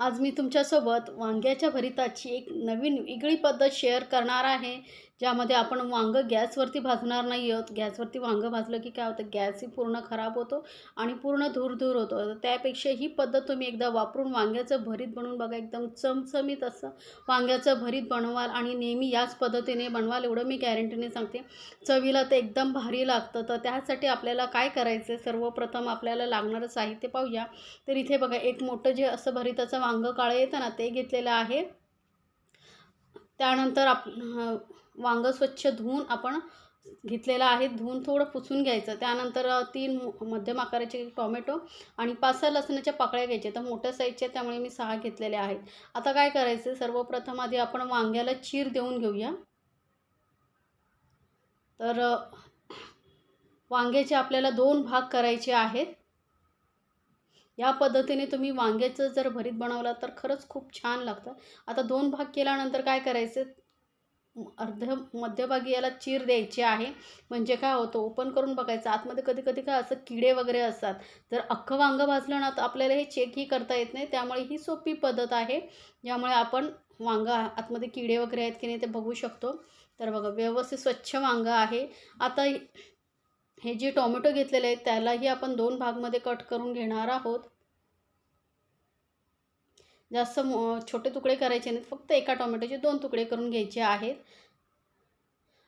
आज मी तुमच्यासोबत वांग्याच्या भरिताची एक नवीन वेगळी पद्धत शेअर करणार आहे. ज्यामध्ये आपण वांगं गॅसवरती भाजणार नाही आहोत. गॅसवरती वांगं भाजलं की काय होतं? गॅसही पूर्ण खराब होतो आणि पूर्ण धूर धूर होतो. त्यापेक्षा ही पद्धत तुम्ही एकदा वापरून वांग्याचं भरीत बनवून बघा. एकदम चमचमीत असं वांग्याचं भरीत बनवाल आणि नेहमी याच पद्धतीने बनवाल एवढं मी गॅरंटीने सांगते. चवीला ते एकदम भारी लागतं. तर त्यासाठी आपल्याला काय करायचं? आहे सर्वप्रथम आपल्याला लागणारं साहित्य पाहूया. तर इथे बघा एक मोठं जे असं भरिताचं वांगं काळं येतं ना ते घेतलेलं आहे. त्यानंतर आप वांगं स्वच्छ धुवून आपण घेतलेलं आहे. धुवून थोडं पुसून घ्यायचं. त्यानंतर तीन मध्यम आकाराचे टोमॅटो आणि पाच सहा लसणाच्या पाकळ्या घ्यायच्या. तर मोठ्या साईजच्या त्यामुळे मी सहा घेतलेल्या आहेत. आता काय करायचं? सर्वप्रथम आधी आपण वांग्याला चीर देऊन घेऊया. तर वांग्याचे आपल्याला दोन भाग करायचे आहेत. या पद्धतीने तुम्ही वांग्याचं जर भरीत बनवला तर खरंच खूप छान लागतं. आता दोन भाग केल्यानंतर काय करायचं? अर्ध मध्यभागी याला चीर द्यायची आहे. म्हणजे काय होतं? ओपन करून बघायचं. आतमध्ये कधी कधी काय असं किडे वगैरे असतात. जर अख्खं वांगं भाजलं ना तर आपल्याला हे चेकही करता येत नाही. त्यामुळे ही सोपी पद्धत आहे. ज्यामुळे आपण वांगं आतमध्ये किडे वगैरे आहेत की नाही ते बघू शकतो. तर बघा व्यवस्थित स्वच्छ वांगं आहे. आता हे जे टोमॅटो घेतलेले आहेत त्यालाही आपण दोन भागमध्ये कट करून घेणार आहोत. जास्त मो छोटे तुकडे करायचे नाहीत फक्त एका टोमॅटोचे दोन तुकडे करून घ्यायचे आहेत.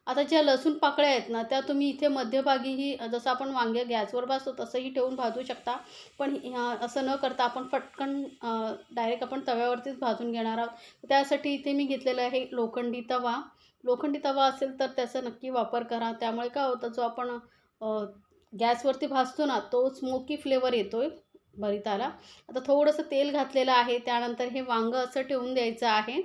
आता ज्या लसूण पाकळ्या आहेत ना त्या तुम्ही इथे मध्यभागीही जसं आपण वांगे गॅसवर भाजतो तसंही ठेवून भाजू शकता. पण असं न करता आपण पटकन डायरेक्ट आपण तव्यावरतीच भाजून घेणार आहोत. त्यासाठी इथे मी घेतलेलं आहे लोखंडी तवा. लोखंडी तवा असेल तर त्याचा नक्की वापर करा. त्यामुळे काय होतं जो आपण गॅसवरती भाजतो ना तो स्मोकी फ्लेवर येतो आहे भरिताला. आता थोडंसं तेल घातलेलं आहे त्यानंतर हे वांगं असं ठेवून द्यायचं आहे.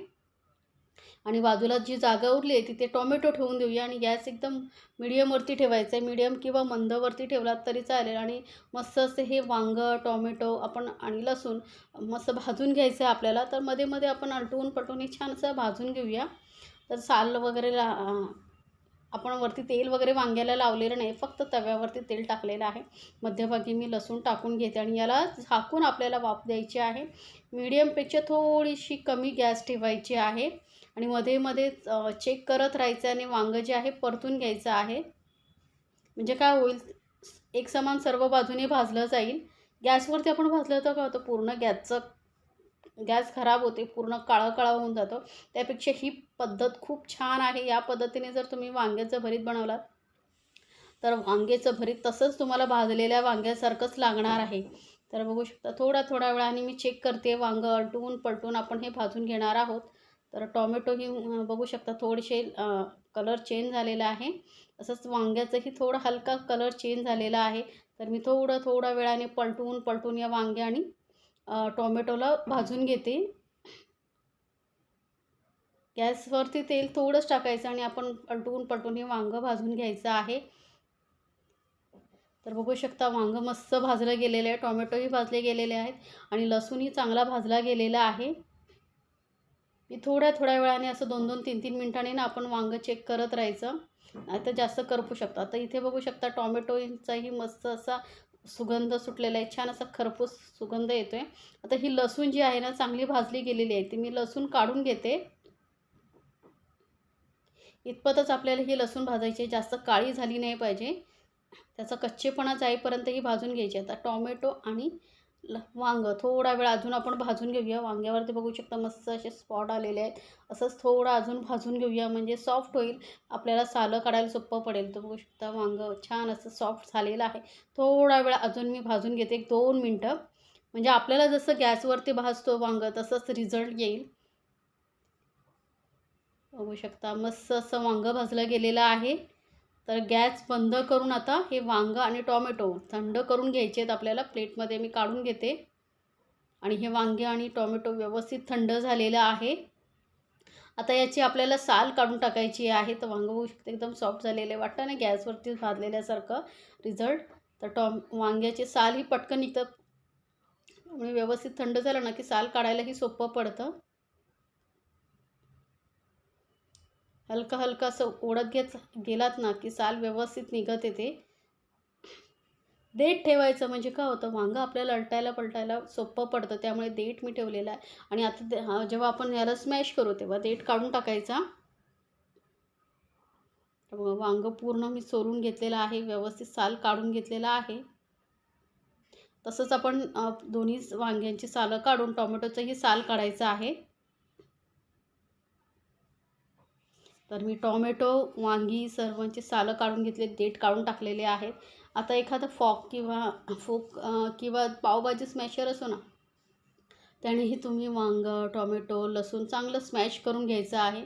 आणि बाजूला जी जागा उरली आहे तिथे टोमॅटो ठेवून देऊया. आणि गॅस एकदम मिडियमवरती ठेवायचं आहे मिडियम किंवा मंदवरती ठेवलात तरी चालेल. आणि मस्त असे हे वांगं टोमॅटो आपण आणि लसूण मस्त भाजून घ्यायचं आहे आपल्याला. तर मध्ये मध्ये आपण अलटवून पटवून हे छान असं भाजून घेऊया. तर साल वगैरे ला आपण वरती तेल वगैरे वांग्याला लावलेलं नाही फक्त तव्यावरती तेल टाकलेलं आहे. मध्यभागी मी लसूण टाकून घेते आणि याला झाकून आपल्याला वाफ द्यायची आहे. मीडियमपेक्षा थोडीशी कमी गॅस ठेवायची आहे आणि मध्ये मध्ये चेक करत राहायचं आणि वांगं जे आहे परतून घ्यायचं आहे. म्हणजे काय होईल एक समान सर्व बाजूने भाजलं जाईल. गॅसवरती आपण भाजलं तर काय होतं पूर्ण गॅसचं गॅस खराब होते पूर्ण काळं काळं होऊन जातं. त्यापेक्षा ही पद्धत खूप छान आहे. या पद्धतीने जर तुम्ही वांग्याचं भरीत बनवलात तर वांग्याचं भरीत तसंच तुम्हाला भाजलेल्या वांग्यासारखंच लागणार आहे. तर बघू शकता थोडा थोड्या वेळाने मी चेक करते. वांगं अलटून पलटून आपण हे भाजून घेणार आहोत. तर टॉमॅटोही बघू शकता थोडेसे कलर चेंज झालेला आहे. तसंच वांग्याचंही थोडं हलका कलर चेंज झालेला आहे. तर मी थोडं थोड्या वेळाने पलटून पलटून या वांगे आणि टोमॅटोला भाजून घेते. गॅसवरती तेल थोडंच टाकायचं आणि आपण पलटून पलटून हे वांगं भाजून घ्यायचं आहे. तर बघू शकता वांगं मस्त भाजलं गेलेलं आहे. टोमॅटोही भाजले गेलेले आहेत आणि लसूणही चांगला भाजला गेलेला आहे. मी थोड्या थोड्या वेळाने असं दोन दोन तीन तीन मिनटांनी ना आपण वांगं चेक करत राहायचं. नाही तर जास्त करपू शकतो. आता इथे बघू शकता टॉमॅटोचाही मस्त असा सुगंध सुटलेला आहे छान असा खरपूस सुगंध येतो आहे आता ही लसूण जी आहे ना चांगली भाजली गेलेली आहे ती मी लसूण काढून घेते. इतपतच आपल्याला ही लसूण भाजायची जास्त काळी झाली नाही पाहिजे. त्याचा कच्चेपणा जाईपर्यंत ही भाजून घ्यायची. आता टॉमॅटो आणि वांगं. थोडा वेळ अजून आपण भाजून घेऊया. वांग्यावरती बघू शकता मस्त असे स्पॉट आलेले आहेत. असंच थोडं अजून भाजून घेऊया. म्हणजे सॉफ्ट होईल. आपल्याला सालं काढायला सोपं पडेल. तर बघू शकता वांगं छान असं सॉफ्ट झालेलं आहे. थोडा वेळ अजून मी भाजून घेते. एक दोन मिनटं. म्हणजे आपल्याला जसं गॅसवरती भाजतो वांगं तसंच रिझल्ट येईल. बघू शकता मस्त असं वांगं भाजलं गेलेलं आहे. तर गॅस बंद करून आता हे वांगं आणि टॉमॅटो थंड करून घ्यायचे आहेत आपल्याला. प्लेटमध्ये मी काढून घेते. आणि हे वांगे आणि टॉमॅटो व्यवस्थित थंड झालेलं आहे. आता याची आपल्याला साल काढून टाकायची आहे. तर वांगं होऊ शकते एकदम सॉफ्ट झालेले वाटतं ना गॅसवरती भाजलेल्यासारखं रिझल्ट. तर टॉम वांग्याचे साल ही पटकन निघतं त्यामुळे व्यवस्थित थंड झालं ना की साल काढायलाही सोपं पडतं. हलका हलका असं ओढत घेत गेलात ना की साल व्यवस्थित निघत येते. देठ ठेवायचं म्हणजे काय होतं? वांगं आपल्याला अलटायला पलटायला सोपं पडतं. त्यामुळे देठ मी ठेवलेला आहे. आणि आता हा, जेव्हा आपण याला स्मॅश करू तेव्हा देठ काढून टाकायचा. वांगं पूर्ण मी सोलून घेतलेलं आहे. व्यवस्थित साल काढून घेतलेला आहे. तसंच आपण दोन्ही वांग्यांची सालं काढून टोमॅटोचंही साल काढायचं आहे. तर मी टोमॅटो वांगी सर्वांची सालं काढून घेतले देठ काढून टाकलेले आहेत. आता एखादा फॉक किंवा फोक किंवा पावभाजी स्मॅशर असो ना त्यानेही तुम्ही वांगं टोमॅटो लसूण चांगलं स्मॅश करून घ्यायचं आहे.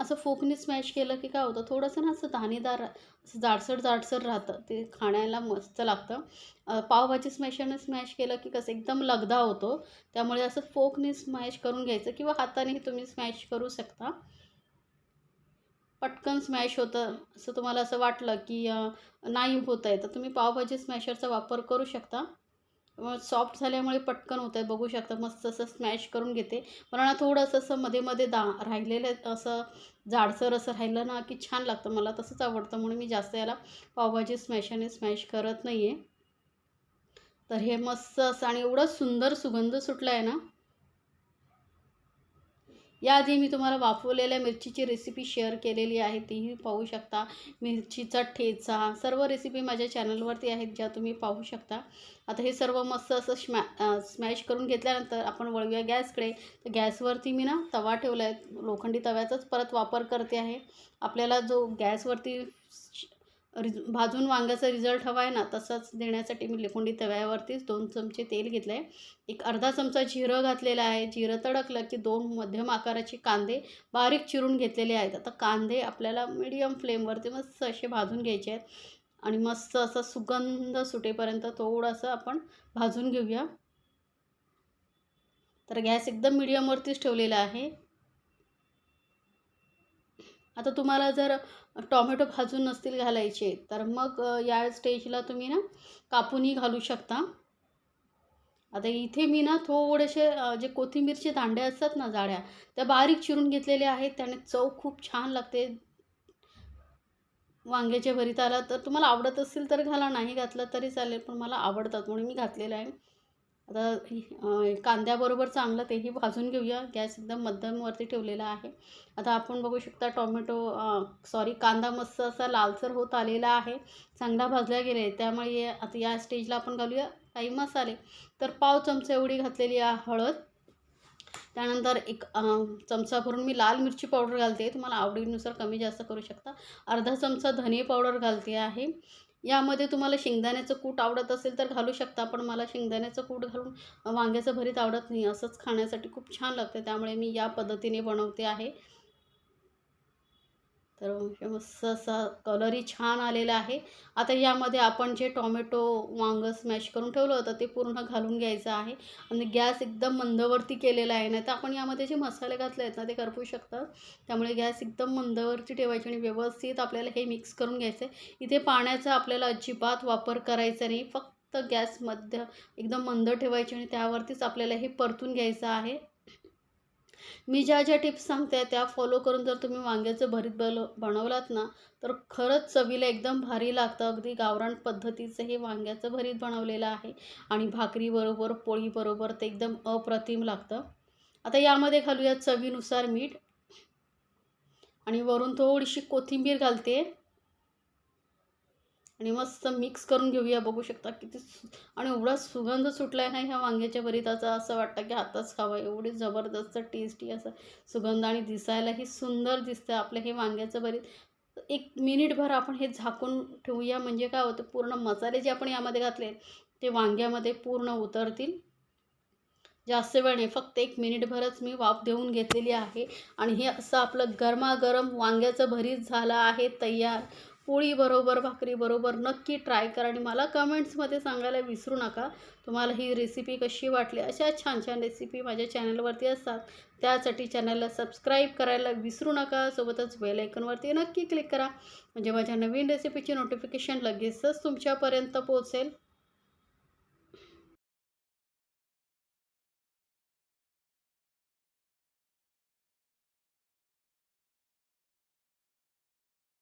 असं फोकने स्मॅश केलं की काय होतं थोडंसं ना असं दाणेदार असं जाडसर जाडसर राहतं ते खाण्याला मस्त लागतं. पावभाजी स्मॅशरने स्मॅश केलं की कसं एकदम लगदा होतो त्यामुळे असं फोकने स्मॅश करून घ्यायचं किंवा हातानेही तुम्ही स्मॅश करू शकता. पटकन स्मॅश होतं असं तुम्हाला असं वाटलं की नाही होत आहे. तर तुम्ही पावभाजी स्मॅशरचा वापर करू शकता. सॉफ्ट झाल्यामुळे पटकन होत आहे बघू शकता. मस्त असं स्मॅश करून घेते. पण ना थोडंसं असं मध्ये मध्ये दा राहिलेलं असं जाडसर असं राहिलं ना की छान लागतं. मला तसंच आवडतं. म्हणून मी जास्त याला पावभाजी स्मॅशरने स्मॅश करत नाही आहे तर हे मस्त असं आणि एवढं सुंदर सुगंध सुटला आहे ना याआधी मी तुम्हाला वाफवलेल्या मिरचीची रेसिपी शेअर केलेली आहे तीही पाहू शकता. मिरचीचा ठेचा सर्व रेसिपी माझ्या चॅनलवरती आहेत ज्या तुम्ही पाहू शकता. आता हे सर्व मस्त असं स्मॅ स्मॅश करून घेतल्यानंतर आपण वळूया गॅसकडे. तर गॅसवरती मी ना तवा ठेवला आहे लोखंडी तव्याचाच परत वापर करते आहे. आपल्याला जो गॅसवरती रिज भाजून वांग्याचा रिझल्ट हवा आहे ना तसाच देण्यासाठी मी लोखंडी तव्यावरतीच दोन चमचे तेल घेतलं आहे एक अर्धा चमचा जिरं घातलेला आहे. जिरं तडकलं की दोन मध्यम आकाराचे कांदे बारीक चिरून घेतलेले आहेत. आता कांदे आपल्याला मीडियम फ्लेमवरती मस्त असे भाजून घ्यायचे आहेत. आणि मस्त असं सुगंध सुटेपर्यंत थोडंसं आपण भाजून घेऊया. तर गॅस एकदम मीडियमवरतीच ठेवलेला आहे. आता तुम्हाला जर टॉमॅटो भाजून नसतील घालायचे तर मग या स्टेजला तुम्ही ना कापूनही घालू शकता. आता इथे मी ना थोडेसे जे कोथिंबीरचे दांडे असतात ना जाड्या त्या बारीक चिरून घेतलेल्या आहेत. त्याने चव खूप छान लागते. वांग्याच्या भरीताला तर तुम्हाला आवडत असेल तर घाला नाही घातलं तरी चालेल पण मला आवडतात म्हणून मी घातलेलं आहे. आता कांद्याबरोबर चांगलं तेही भाजून घेऊया. गॅस एकदम मध्यमवरती ठेवलेला आहे. आता आपण बघू शकता टॉमॅटो सॉरी कांदा मस्त असा लालसर होत आलेला आहे. चांगला भाजला गेला. त्यामुळे ये- आता या स्टेजला आपण घालूया. काही मसाले. तर पाव चमचा एवढी घातलेली आहे हळद. त्यानंतर एक चमचा भरून मी लाल मिरची पावडर घालते. तुम्हाला आवडीनुसार कमी जास्त करू शकता. अर्धा चमचा धने पावडर घालते आहे. यामध्ये तुम्हाला शेंगदाण्याचं कूट आवडत असेल तर घालू शकता पण मला शेंगदाण्याचं कूट घालून वांग्याचं भरीत आवडत नाही. असंच खाण्यासाठी खूप छान लागतं. त्यामुळे मी या पद्धतीने बनवते आहे. तर मस्त असा कलरही छान आलेला आहे. आता यामध्ये आपण जे टॉमॅटो वांगं स्मॅश करून ठेवलं होतं ते पूर्ण घालून घ्यायचं आहे. आणि गॅस एकदम मंदवरती केलेला आहे. नाही तर आपण यामध्ये जे मसाले घातले आहेत ना ते करपू शकतात. त्यामुळे गॅस एकदम मंदवरती ठेवायची आणि व्यवस्थित आपल्याला हे मिक्स करून घ्यायचं आहे. इथे पाण्याचा आपल्याला अजिबात वापर करायचा नाही. फक्त गॅस मध्य एकदम मंद ठेवायची आणि त्यावरतीच आपल्याला हे परतून घ्यायचं आहे. मी ज्या ज्या टिप्स सांगते त्या फॉलो करून जर तुम्ही वांग्याचं भरीत बल बनवलात ना तर खरंच चवीला एकदम भारी लागतं. अगदी गावरान पद्धतीचं हे वांग्याचं भरीत बनवलेलं आहे. आणि भाकरीबरोबर पोळीबरोबर ते एकदम अप्रतिम लागतं. आता यामध्ये घालूया चवीनुसार मीठ. आणि वरून थोडीशी कोथिंबीर घालते. आणि मस्त मिक्स करून घेऊया. बघू शकता किती सु आणि एवढा सुगंध सुटला आहे ना ह्या वांग्याच्या भरीताचा असं वाटतं की आताच खावं. एवढी जबरदस्त टेस्टी असं सुगंध आणि दिसायलाही सुंदर दिसतं आपलं हे वांग्याचं भरीत. एक मिनिटभर आपण हे झाकून ठेवूया. म्हणजे काय होतं पूर्ण मसाले जे आपण यामध्ये घातले ते वांग्यामध्ये पूर्ण उतरतील. जास्त वेळ नाही फक्त एक मिनिटभरच मी वाफ देऊन घेतलेली आहे. आणि हे असं आपलं गरमागरम वांग्याचं भरीत झालं आहे तयार. पोळीबरोबर भाकरीबरोबर नक्की ट्राय करा आणि मला कमेंट्समध्ये सांगायला विसरू नका. तुम्हाला ही रेसिपी कशी वाटली अशा छान छान रेसिपी माझ्या चॅनलवरती असतात. त्यासाठी चॅनलला सबस्क्राईब करायला विसरू नका. सोबतच बेल आयकॉनवरती नक्की क्लिक करा. म्हणजे माझ्या नवीन रेसिपीची नोटिफिकेशन लगेचच तुमच्यापर्यंत पोहोचेल.